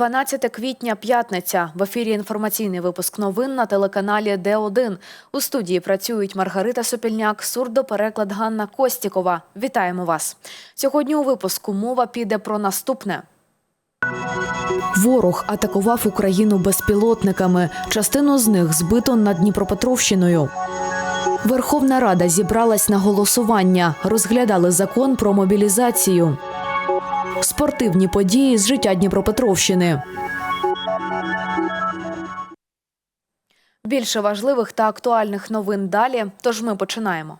12 квітня, п'ятниця. В ефірі інформаційний випуск новин на телеканалі Д1. У студії працюють Маргарита Сопільняк, сурдопереклад Ганна Костікова. Вітаємо вас. Сьогодні у випуску мова піде про наступне. Ворог атакував Україну безпілотниками. Частину з них збито над Дніпропетровщиною. Верховна Рада зібралась на голосування. Розглядали закон про мобілізацію. Спортивні події з життя Дніпропетровщини. Більше важливих та актуальних новин далі. Тож ми починаємо.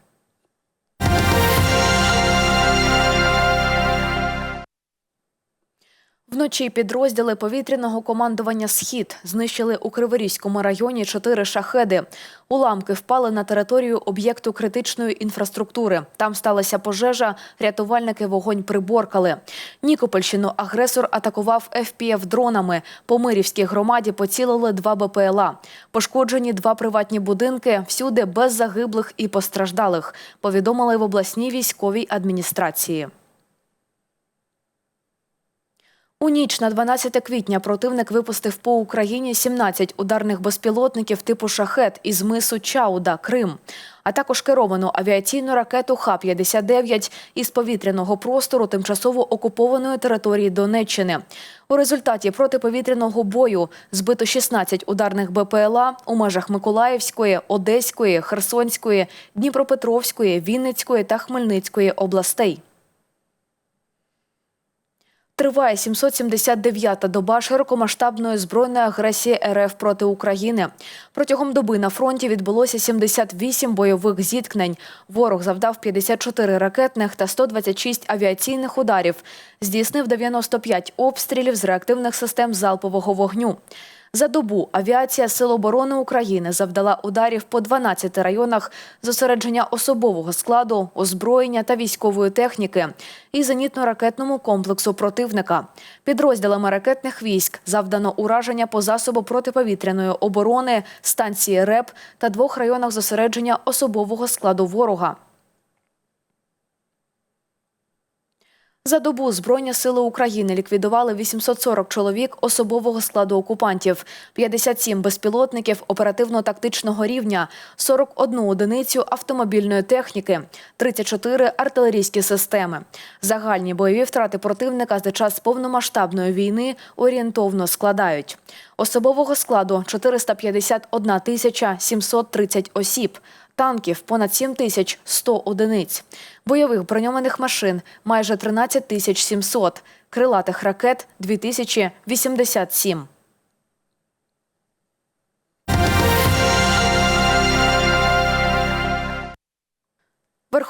Вночі підрозділи повітряного командування Схід знищили у Криворізькому районі чотири шахеди. Уламки впали на територію об'єкту критичної інфраструктури. Там сталася пожежа. Рятувальники вогонь приборкали. Нікопольщину агресор атакував ФПФ дронами. По Мирівській громаді поцілили два БПЛА. Пошкоджені два приватні будинки. Всюди без загиблих і постраждалих. Повідомили в обласній військовій адміністрації. У ніч на 12 квітня противник випустив по Україні 17 ударних безпілотників типу «Шахет» із мису Чауда, Крим, а також керовану авіаційну ракету Х-59 із повітряного простору тимчасово окупованої території Донеччини. У результаті протиповітряного бою збито 16 ударних БПЛА у межах Миколаївської, Одеської, Херсонської, Дніпропетровської, Вінницької та Хмельницької областей. Триває 779-та доба широкомасштабної збройної агресії РФ проти України. Протягом доби на фронті відбулося 78 бойових зіткнень. Ворог завдав 54 ракетних та 126 авіаційних ударів. Здійснив 95 обстрілів з реактивних систем залпового вогню. За добу авіація Сил оборони України завдала ударів по 12 районах зосередження особового складу, озброєння та військової техніки і зенітно-ракетному комплексу противника. Підрозділами ракетних військ завдано ураження по засобу протиповітряної оборони, станції РЕП та двох районах зосередження особового складу ворога. За добу Збройні сили України ліквідували 840 чоловік особового складу окупантів, 57 безпілотників оперативно-тактичного рівня, 41 одиницю автомобільної техніки, 34 артилерійські системи. Загальні бойові втрати противника за час повномасштабної війни орієнтовно складають. Особового складу 451 тисяча 730 осіб, танків понад 7 тисяч 100 одиниць, бойових броньованих машин майже 13 тисяч 700, крилатих ракет 2087.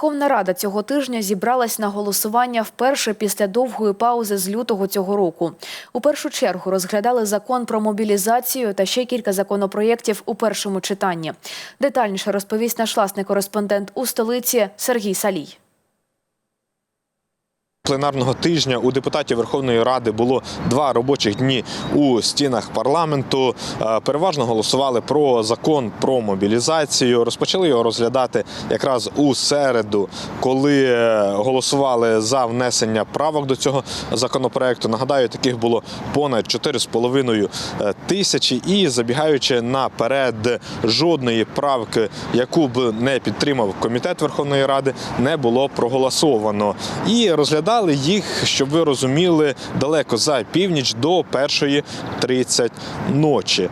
Верховна Рада цього тижня зібралась на голосування вперше після довгої паузи з лютого цього року. У першу чергу розглядали закон про мобілізацію та ще кілька законопроєктів у першому читанні. Детальніше розповість наш власний кореспондент у столиці Сергій Салій. Пленарного тижня у депутатів Верховної Ради було два робочих дні у стінах парламенту. Е, Переважно голосували про закон про мобілізацію. Розпочали його розглядати якраз у середу, коли е, голосували за внесення правок до цього законопроекту. Нагадаю, таких було понад 4,5 е, тисячі. І забігаючи наперед, жодної правки, яку б не підтримав комітет Верховної Ради, не було проголосовано. І розглядали їх, щоб ви розуміли, далеко за північ до першої 30 ночі.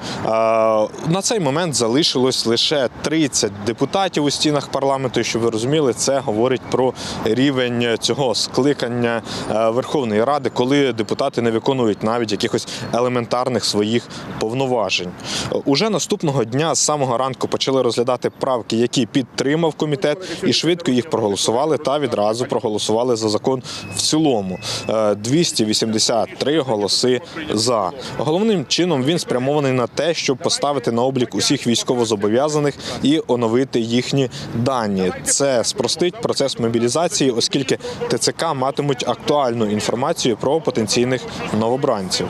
На цей момент залишилось лише 30 депутатів у стінах парламенту. І, Щоб ви розуміли, це говорить про рівень цього скликання е, Верховної Ради, коли депутати не виконують навіть якихось елементарних своїх повноважень. Уже наступного дня з самого ранку почали розглядати правки, які підтримав комітет, і швидко їх проголосували та відразу проголосували за закон в цілому. Е, 283 голоси за. Головним чином він спрямований на те, щоб поставити на облік усіх військовозобов'язаних і оновити їхні дані. Це спростить процес мобілізації, оскільки ТЦК матимуть актуальну інформацію про потенційних новобранців.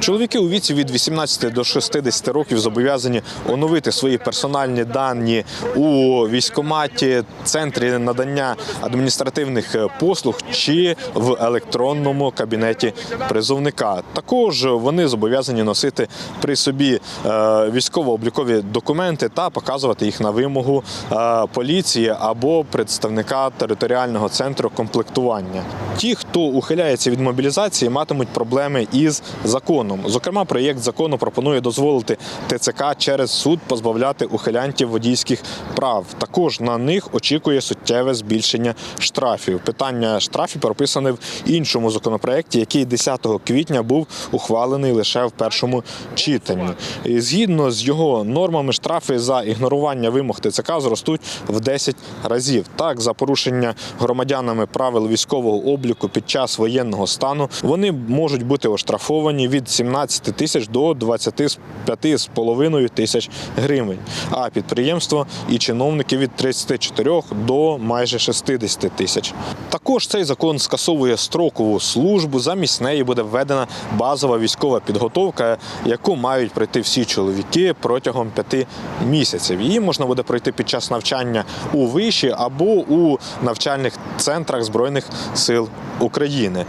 Чоловіки у віці від 18 до 60 років зобов'язані оновити свої персональні дані у військкоматі, центрі надання адміністративних послуг чи в електронному кабінеті призовника. Також вони зобов'язані носити при собі е, військово-облікові документи та показувати їх на вимогу е, поліції або представника територіального центру комплектування. Ті, хто ухиляється від мобілізації, матимуть проблеми із законом. Зокрема, проєкт закону пропонує дозволити ТЦК через суд позбавляти ухилянтів водійських прав. Також на них очікує суттєве збільшення штрафів. Питання штрафів прописане в іншому законопроекті, який 10 квітня був ухвалений лише в першому читанні. І згідно з його нормами, штрафи за ігнорування вимог ТЦК зростуть в 10 разів. Так, за порушення громадянами правил військового обліку під час воєнного стану вони можуть бути оштрафовані від 17 тисяч до 25,5 тисяч гривень. А підприємство і чиновники від 34 до майже 60 тисяч. Також цей закон скасовує строкову службу. Замість неї буде введена базова військова підготовка, яку мають пройти всі чоловіки протягом п'яти місяців. Її можна буде пройти під час навчання у виші або у навчальних центрах збройних сил України.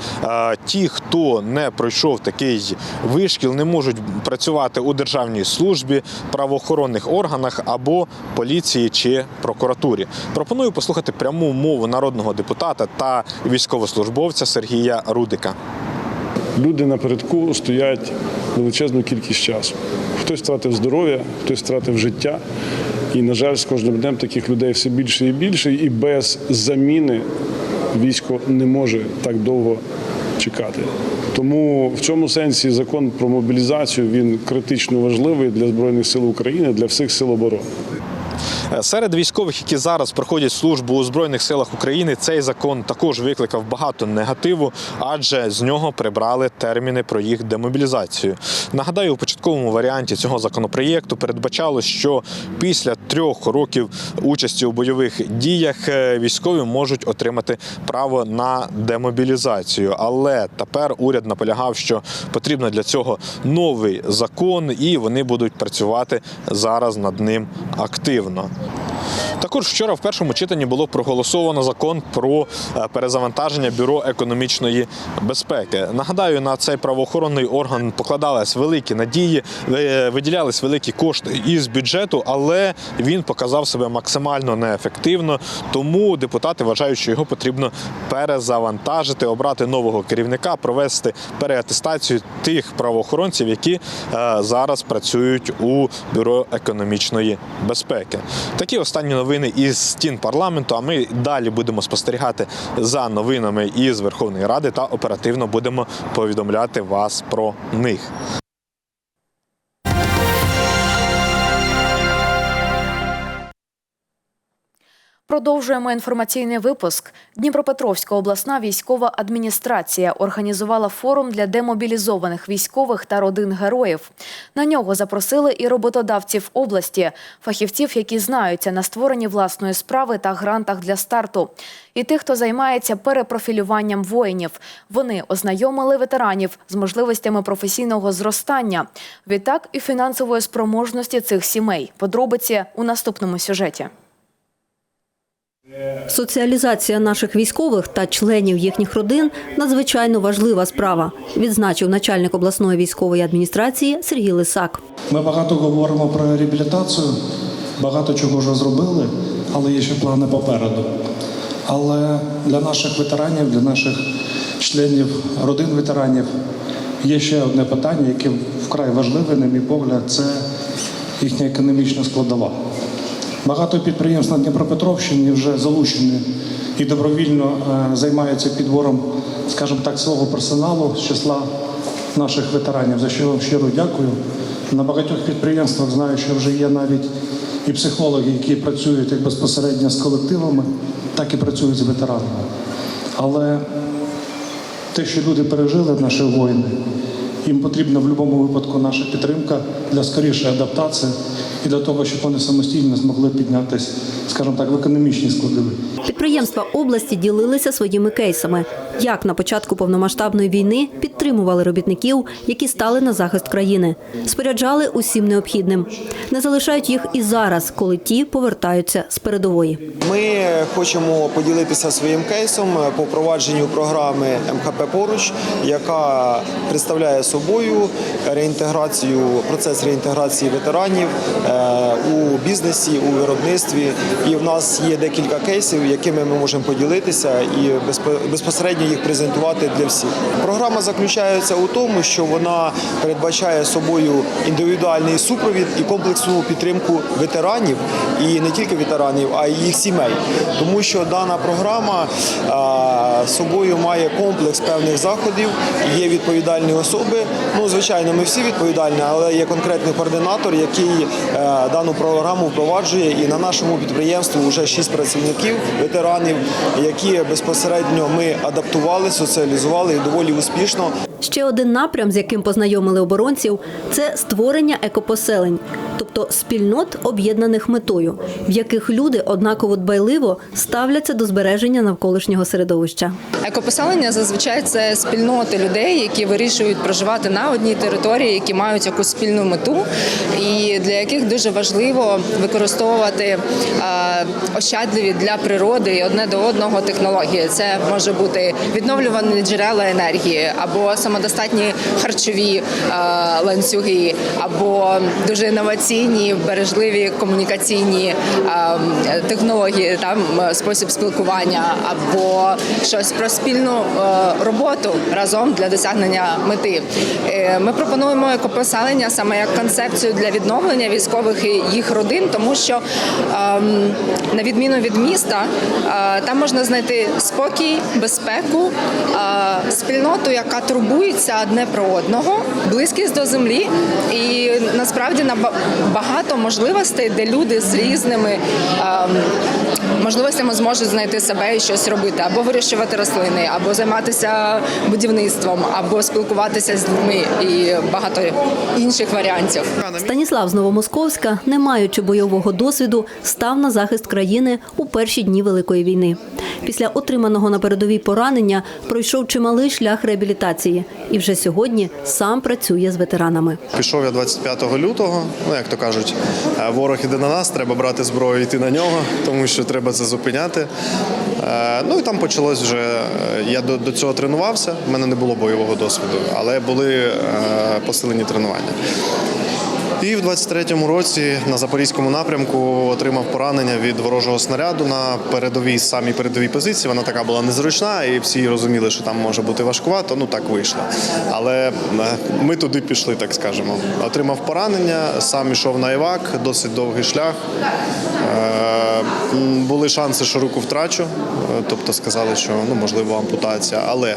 Ті, хто не пройшов такий вишкіл, не можуть працювати у державній службі, правоохоронних органах або поліції чи прокуратурі. Пропоную послухати пряму мову народного депутата та військовослужбовця Сергія Рудика. Люди напередку стоять величезну кількість часу. Хтось втратив здоров'я, хтось втратив життя. І, на жаль, з кожним днем таких людей все більше і більше, і без заміни військо не може так довго чекати. Тому в цьому сенсі закон про мобілізацію він критично важливий для Збройних сил України, для всіх сил оборони. Е, Серед військових, які зараз проходять службу у збройних силах України, цей закон також викликав багато негативу, адже з нього прибрали терміни про їх демобілізацію. Нагадаю, у початковому варіанті цього законопроєкту передбачалось, що після трьох років участі у бойових діях е, військові можуть отримати право на демобілізацію. Але тепер уряд наполягав, що потрібно для цього новий закон, і вони будуть працювати зараз над ним активно. Thank you. Також вчора в першому читанні було проголосовано закон про е, перезавантаження бюро економічної безпеки. Нагадаю, на цей правоохоронний орган покладались великі надії, виділялись великі кошти із бюджету, але він показав себе максимально неефективно. Тому депутати вважають, що його потрібно перезавантажити, обрати нового керівника, провести переатестацію тих правоохоронців, які е, зараз працюють у бюро економічної безпеки. Такі останні новини із стін парламенту. А ми далі будемо спостерігати за новинами із Верховної Ради та оперативно будемо повідомляти вас про них. Продовжуємо інформаційний випуск. Дніпропетровська обласна військова адміністрація організувала форум для демобілізованих військових та родин героїв. На нього запросили і роботодавців області, фахівців, які знаються на створенні власної справи та грантах для старту, і тих, хто займається перепрофілюванням воїнів. Вони ознайомили ветеранів з можливостями професійного зростання, відтак і фінансової спроможності цих сімей. Подробиці у наступному сюжеті. Соціалізація наших військових та членів їхніх родин надзвичайно важлива справа, відзначив начальник обласної військової адміністрації Сергій Лисак. Ми багато говоримо про реабілітацію, багато чого вже зробили, але є ще плани попереду. Але для наших ветеранів, для наших членів родин ветеранів є ще одне питання, яке вкрай важливе, на мій погляд, це їхня економічна складова. Багато підприємств на Дніпропетровщині вже залучені і добровільно е, займаються підбором, скажімо так, свого персоналу з числа наших ветеранів, за що вам щиро дякую. На багатьох підприємствах знаю, що вже є навіть і психологи, які працюють як безпосередньо з колективами, так і працюють з ветеранами. Але те, що люди пережили, наші воїни, їм потрібна в будь-якому випадку наша підтримка для скорішої адаптації і для того, щоб вони самостійно змогли піднятися, скажімо так, в економічній складові. Підприємства області ділилися своїми кейсами, як на початку повномасштабної війни підтримували робітників, які стали на захист країни, споряджали усім необхідним. Не залишають їх і зараз, коли ті повертаються з передової. Ми хочемо поділитися своїм кейсом по впровадженню програми МХП поруч, яка представляє собою реінтеграцію, процес реінтеграції ветеранів е, у бізнесі, у виробництві. І в нас є декілька кейсів, якими ми можемо поділитися і безпо- безпосередньо їх презентувати для всіх. Програма заключається у тому, що вона передбачає собою індивідуальний супровід і комплексну підтримку ветеранів, і не тільки ветеранів, а й їх сімей. Тому що дана програма собою має комплекс певних заходів, є відповідальні особи. Ну, звичайно, ми всі відповідальні, але є конкретний координатор, який е, дану програму впроваджує. І на нашому підприємстві вже шість працівників, ветеранів, які безпосередньо ми адаптували, соціалізували і доволі успішно Ще один напрям, з яким познайомили оборонців, це створення екопоселень, тобто спільнот, об'єднаних метою, в яких люди однаково дбайливо ставляться до збереження навколишнього середовища. Екопоселення зазвичай це спільноти людей, які вирішують проживати на одній території, які мають якусь спільну мету, і для яких дуже важливо використовувати е, ощадливі для природи і одне до одного технології. Це може бути відновлювані джерела енергії, або самодостатні харчові е, ланцюги, або дуже інноваційні, бережливі комунікаційні е, технології, там спосіб спілкування, або щось про спільну роботу разом для досягнення мети. Ми пропонуємо екопоселення саме як концепцію для відновлення військових і їх родин, тому що ем, на відміну від міста, е, там можна знайти спокій, безпеку, е, спільноту, яка турбується одне про одного, близькість до землі, і насправді на багато можливостей, де люди з різними ем, можливостями зможуть знайти себе і щось робити, або вирощувати рослини, або займатися будівництвом, або спілкуватися з людьми і багато інших варіантів. Станіслав з Новомосковська, не маючи бойового досвіду, став на захист країни у перші дні Великої війни. Після отриманого на передовій поранення пройшов чималий шлях реабілітації і вже сьогодні сам працює з ветеранами. Пішов я 25 лютого. Ну як то кажуть, е, ворог іде на нас, треба брати зброю і йти на нього, тому що треба це зупиняти. Е, Ну і там почалось вже. е, Я до, до цього тренувався. в мене не було бойового досвіду, але були е, посилені тренування. І в 23-му році на запорізькому напрямку отримав поранення від ворожого снаряду на передовій самій передовій позиції. Вона така була незручна, і всі розуміли, що там може бути важкувато. Ну так вийшло. Але е, ми туди пішли, так скажемо. Отримав поранення, сам ішов на івак, досить довгий шлях. Е, Були шанси, що руку втрачу, е, тобто сказали, що ну можливо ампутація, але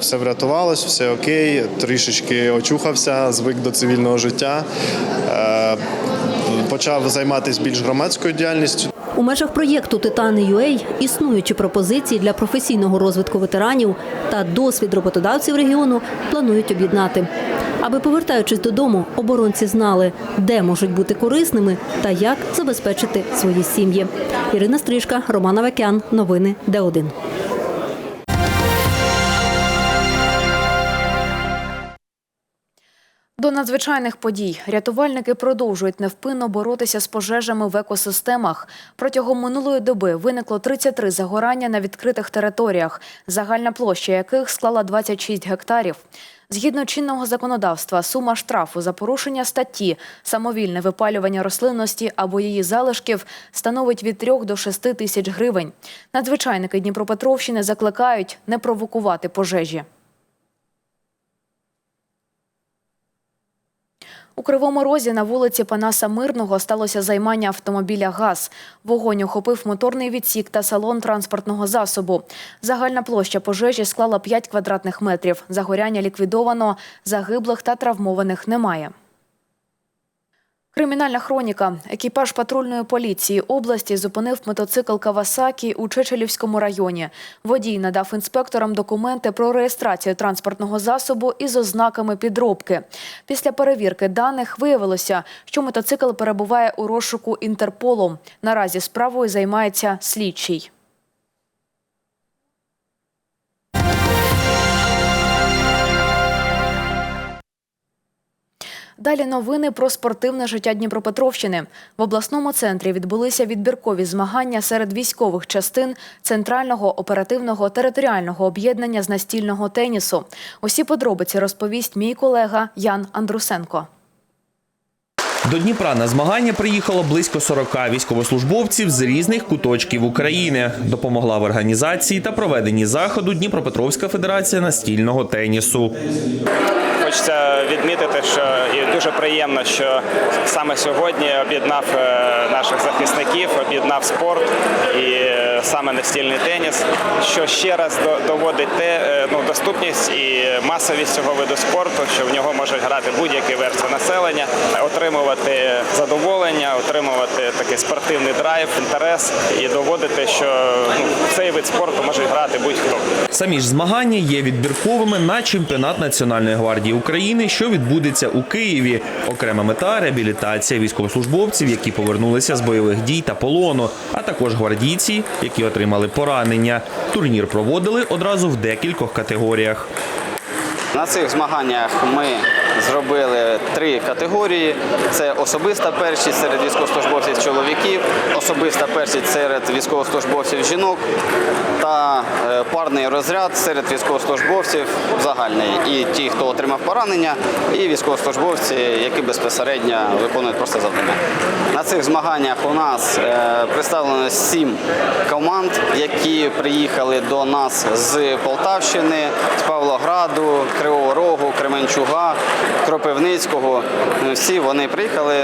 все врятувалось, все окей. Трішечки очухався, звик до цивільного життя. Е, Почав займатися більш громадською діяльністю. У межах проєкту Титани UA існуючі пропозиції для професійного розвитку ветеранів та досвід роботодавців регіону планують об'єднати. Аби повертаючись додому, оборонці знали, де можуть бути корисними та як забезпечити свої сім'ї. Ірина Стрижка, Роман Авакян. Новини Д1. До надзвичайних подій рятувальники продовжують невпинно боротися з пожежами в екосистемах. Протягом минулої доби виникло 33 загорання на відкритих територіях, загальна площа яких склала 26 гектарів. Згідно чинного законодавства, сума штрафу за порушення статті самовільне випалювання рослинності або її залишків становить від 3 до 6 тисяч гривень. Надзвичайники Дніпропетровщини закликають не провокувати пожежі. У Кривому Розі на вулиці Панаса Мирного сталося займання автомобіля ГАЗ. Вогонь охопив моторний відсік та салон транспортного засобу. Загальна площа пожежі склала 5 квадратних метрів. Загоряння ліквідовано, загиблих та травмованих немає. Кримінальна хроніка. Екіпаж патрульної поліції області зупинив мотоцикл Кавасакі у Чечелівському районі. Водій надав інспекторам документи про реєстрацію транспортного засобу із ознаками підробки. Після перевірки даних виявилося, що мотоцикл перебуває у розшуку Інтерполу. Наразі справою займається слідчий. Далі новини про спортивне життя Дніпропетровщини. В обласному центрі відбулися відбіркові змагання серед військових частин Центрального оперативного територіального об'єднання з настільного тенісу. Усі подробиці розповість мій колега Ян Андрусенко. До Дніпра на змагання приїхало близько 40 військовослужбовців з різних куточків України. Допомогла в організації та проведенні заходу Дніпропетровська федерація настільного тенісу. Хочеться відмітити, що і дуже приємно, що саме сьогодні об'єднав е, наших захисників, об'єднав спорт і е, саме настільний теніс, що ще раз доводить те, е, ну, доступність і масовість цього виду спорту, що в нього можуть грати будь-які верстви населення, отримувати задоволення, отримувати такий спортивний драйв, інтерес і доводити, що ну, цей вид спорту може грати будь-хто. Самі ж змагання є відбірковими на чемпіонат Національної гвардії України, що відбудеться у Києві. Окрема мета реабілітація військовослужбовців, які повернулися з бойових дій та полону, а також гвардійці, які отримали поранення. Турнір проводили одразу в декількох категоріях. На цих змаганнях ми зробили три категорії: це особиста першість серед військовослужбовців чоловіків, особиста першість серед військовослужбовців жінок та е, парний розряд серед військовослужбовців загальний. І ті, хто отримав поранення, і військовослужбовці, які безпосередньо виконують просто завдання. На цих змаганнях у нас е, представлено сім команд, які приїхали до нас з Полтавщини, з Павлограду, Кривого Рогу, Кременчуга, Кропивницького. Ну, Всі вони приїхали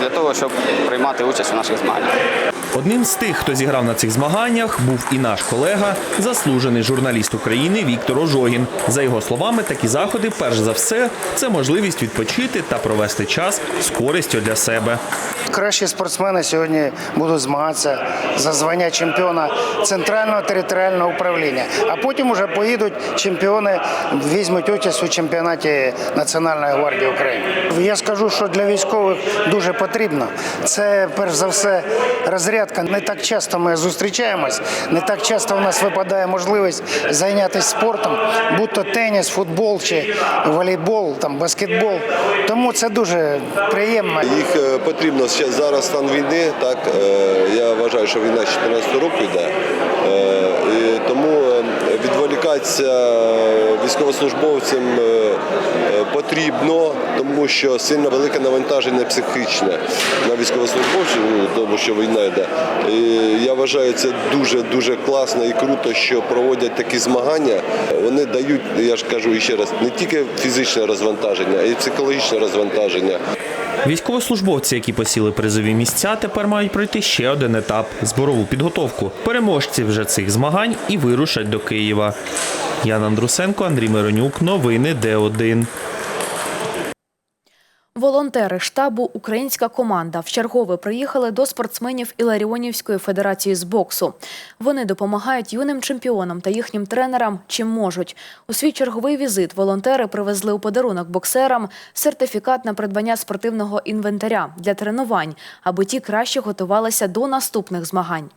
для того, щоб приймати участь у наших змаганнях. Одним з тих, хто зіграв на цих змаганнях, був і наш колега, заслужений журналіст України Віктор Ожогін. За його словами, такі заходи, перш за все, це можливість відпочити та провести час з користю для себе. Кращі спортсмени сьогодні будуть змагатися за звання чемпіона центрального територіального управління. А потім уже поїдуть чемпіони, візьмуть участь у чемпіонаті Національної гвардії України. Я скажу, що для військових дуже потрібно. Це перш за все розрядка. Не так часто ми зустрічаємось, не так часто у нас випадає можливість зайнятися спортом, будь то теніс, футбол чи волейбол, там баскетбол. Тому це дуже приємно. Їх е, потрібно зараз стан війни. Так е, я вважаю, що війна з 14 року йде. Е, І тому е, військовослужбовцям е, е, потрібно, тому що сильно велике навантаження психічне на військовослужбовців, ну, тому що війна йде. І я вважаю, це дуже дуже класно і круто, що проводять такі змагання. Вони дають, я ж кажу ще раз, не тільки фізичне розвантаження, а й психологічне розвантаження. Військовослужбовці, які посіли призові місця, тепер мають пройти ще один етап зборову підготовку. Переможці вже цих змагань і вирушать до Києва. Ян Андрусенко, Андрій Миронюк. Новини Д1. Волонтери штабу Українська команда вчергове приїхали до спортсменів Іларіонівської федерації з боксу. Вони допомагають юним чемпіонам та їхнім тренерам чим можуть. У свій черговий візит волонтери привезли у подарунок боксерам сертифікат на придбання спортивного інвентаря для тренувань, аби ті краще готувалися до наступних змагань.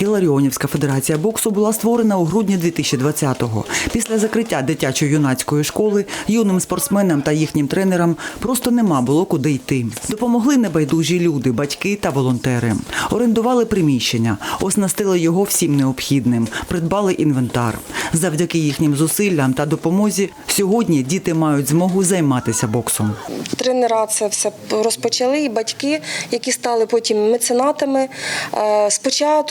Іларіонівська федерація боксу була створена у грудні 2020-го. Після закриття дитячо-юнацької школи юним спортсменам та їхнім тренерам просто нема було куди йти. Допомогли небайдужі люди, батьки та волонтери. Орендували приміщення, оснастили його всім необхідним, придбали інвентар. Завдяки їхнім зусиллям та допомозі сьогодні діти мають змогу займатися боксом. Тренера це все розпочали, і батьки, які стали потім меценатами, е,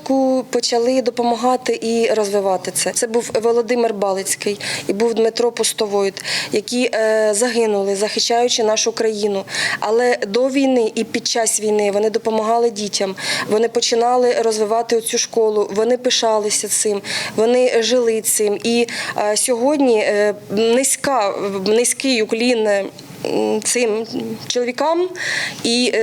спочатку почали допомагати і розвивати це. Це був Володимир Балицький і був Дмитро Пустовойт, які е, загинули, захищаючи нашу країну. Але до війни і під час війни вони допомагали дітям. Вони починали розвивати цю школу. Вони пишалися цим, вони жили цим. І е, сьогодні е, низька, низький уклін. цим чоловікам і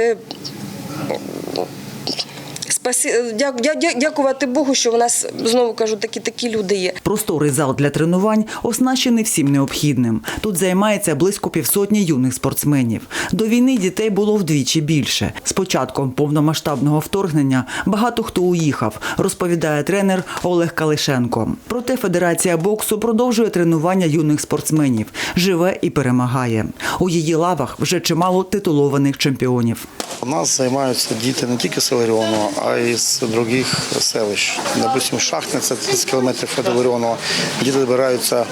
дякувати Богу, що у нас знову кажу, такі такі люди є. Просторий зал для тренувань оснащений всім необхідним. Тут займається близько півсотні юних спортсменів. До війни дітей було вдвічі більше. З початком повномасштабного вторгнення багато хто уїхав, розповідає тренер Олег Калишенко. Проте Федерація боксу продовжує тренування юних спортсменів, живе і перемагає. У її лавах вже чимало титулованих чемпіонів. У нас займаються діти не тільки з Іларіонова, а й з інших селищ. Допустим, Шахтне це 30 кілометрів від Іларіонова. Діти добираються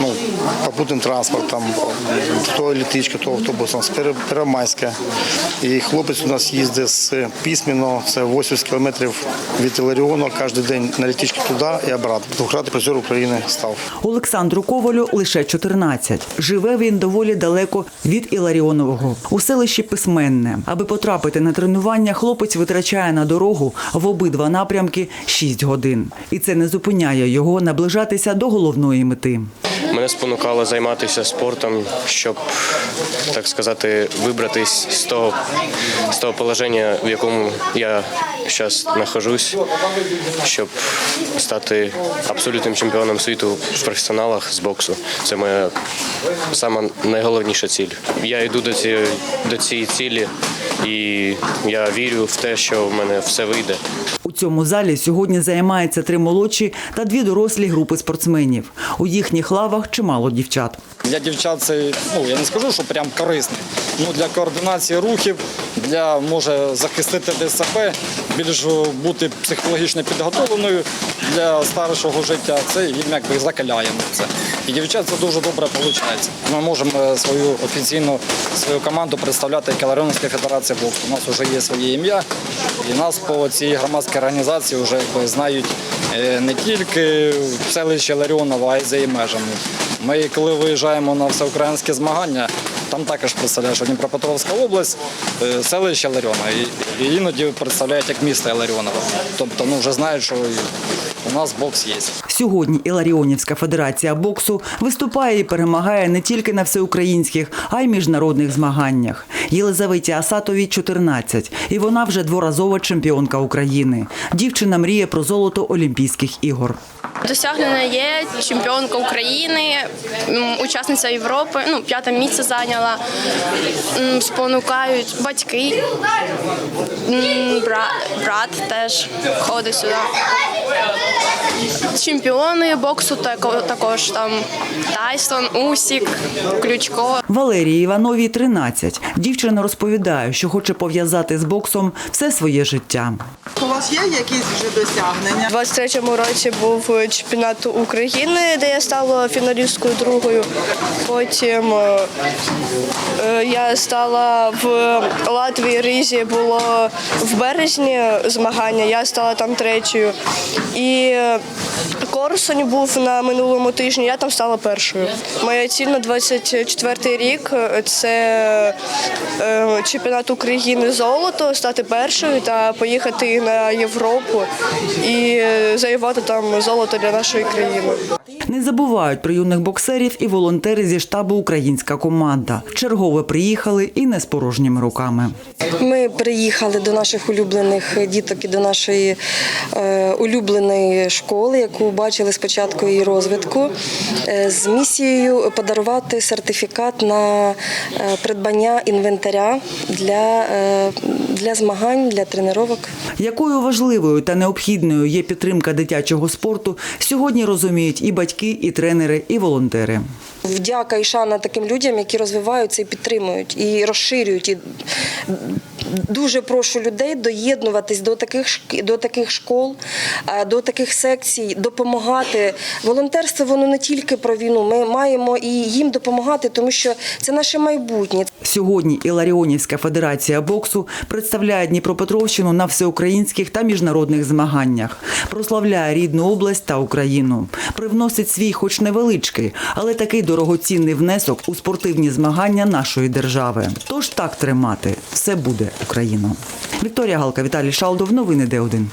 ну, попутним транспортом, то електричка, то автобусом, з Первомайська. І хлопець у нас їздить з Пісміно, це 80 кілометрів від Іларіонова, кожен день на електричці туди і обратно. Двократний призер України став. Олександру Ковалю лише 14. Живе він доволі далеко від Іларіонового у селищі Письменне. Аби потрапити на тренування, хлопець витрачає на дорогу в обидва напрямки 6 годин. І це не зупиняє його наближатися до головної мети. Мене спонукало займатися спортом, щоб так сказати, вибратись з того, з того положення, в якому я зараз знаходжусь, щоб стати абсолютним чемпіоном світу в професіоналах з боксу. Це моя сама найголовніша ціль. Я йду до цієї, до цієї цілі, і я вірю в те, що в мене все вийде. У цьому залі сьогодні займаються три молодші та дві дорослі групи спортсменів. У їхніх лавах чимало дівчат. Для дівчат це ну я не скажу, що прям корисний. Ну для координації рухів, для може захистити себе, більш бути психологічно підготовленою для старшого життя. Це їм якби закаляємо це. І дівчат це дуже добре виходить. Ми можемо е, свою офіційну свою команду представляти як Ларіонська федерація боксу. У нас вже є своє ім'я, і нас по цій громадській організації вже якби знають е, не тільки в селищі Ларіонова, а й за її межами. Ми, коли виїжджаємо на всеукраїнські змагання, там також представляєш Дніпропетровська область, е, селище Ларіона. І, іноді представляють як місто Ларіонова. Тобто ну, вже знають, що у нас бокс є. Сьогодні Іларіонівська федерація боксу виступає і перемагає не тільки на всеукраїнських, а й міжнародних змаганнях. Єлизаветі Асатовій 14, і вона вже дворазова чемпіонка України. Дівчина мріє про золото Олімпійських ігор. Досягнення є чемпіонка України, учасниця Європи, ну п'яте місце зайняла. Спонукають батьки, брат, брат теж ходить сюди. Чемпіони боксу також там Тайсон, Усік, Ключко. Валерії Івановій 13. Дівчина розповідає, що хоче пов'язати з боксом все своє життя. У вас є якісь вже досягнення? У 23-му році був чемпіонат України, де я стала фіналісткою другою. Потім е, е, я стала в Латвії Ризі, було в березні змагання, я стала там третьою. І Корсунь був на минулому тижні, я там стала першою. Моя ціль на 24-й рік це е, чемпіонат України золото, стати першою та поїхати на Європу і завоювати там золото для нашої країни. Не забувають про юних боксерів і волонтери зі штабу Українська команда. Чергове приїхали і не з порожніми руками. Ми приїхали до наших улюблених діток і до нашої е, улюбленої школи, яку бачили спочатку її розвитку, е, з місією подарувати сертифікат на е, придбання інвентаря для, е, для змагань, для тренувань. Якою важливою та необхідною є підтримка дитячого спорту, сьогодні розуміють і батьки, і тренери, і волонтери. Вдяка і шана таким людям, які розвиваються і підтримують, і розширюють. І дуже прошу людей доєднуватись до таких до таких школ, е, до таких секцій, допомагати. Волонтерство воно не тільки про війну. Ми маємо і їм допомагати, тому що це наше майбутнє. Сьогодні Іларіонівська федерація боксу представляє Дніпропетровщину на всеукраїнських та міжнародних змаганнях, прославляє рідну область та Україну, привносить свій, хоч невеличкий, але такий дорогоцінний внесок у спортивні змагання нашої держави. Тож так тримати все буде Україна. Вікторія Галка, Віталій Шалдов. Новини Д1.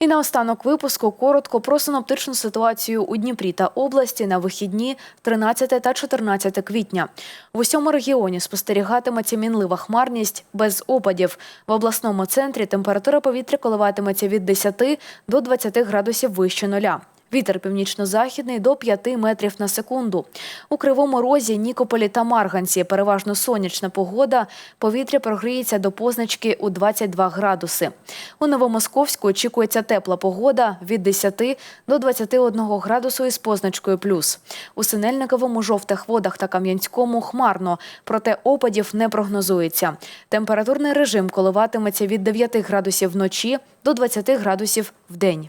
І наостанок випуску коротко про синоптичну ситуацію у Дніпрі та області на вихідні 13 та 14 квітня. В усьому регіоні спостерігатиметься мінлива хмарність без опадів. В обласному центрі температура повітря коливатиметься від 10 до 20 градусів вище нуля. Вітер північно-західний до 5 метрів на секунду. У Кривому Розі, Нікополі та Марганці переважно сонячна погода. Повітря прогріється до позначки у 22 градуси. У Новомосковську очікується тепла погода від 10 до 21 градусу із позначкою плюс. У Синельниковому, Жовтих водах та Кам'янському хмарно, проте опадів не прогнозується. Температурний режим коливатиметься від 9 градусів вночі до 20 градусів в день.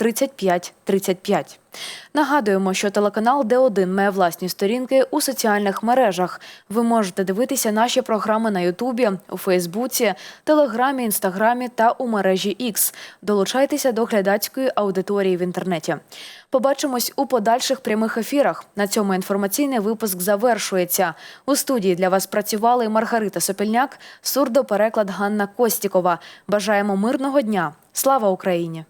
35 35. Нагадуємо, що телеканал Д1 має власні сторінки у соціальних мережах. Ви можете дивитися наші програми на Ютубі, у Фейсбуці, Телеграмі, Інстаграмі та у мережі X. Долучайтеся до глядацької аудиторії в інтернеті. Побачимось у подальших прямих ефірах. На цьому інформаційний випуск завершується. У студії для вас працювали Маргарита Сопільняк, сурдопереклад Ганна Костікова. Бажаємо мирного дня. Слава Україні!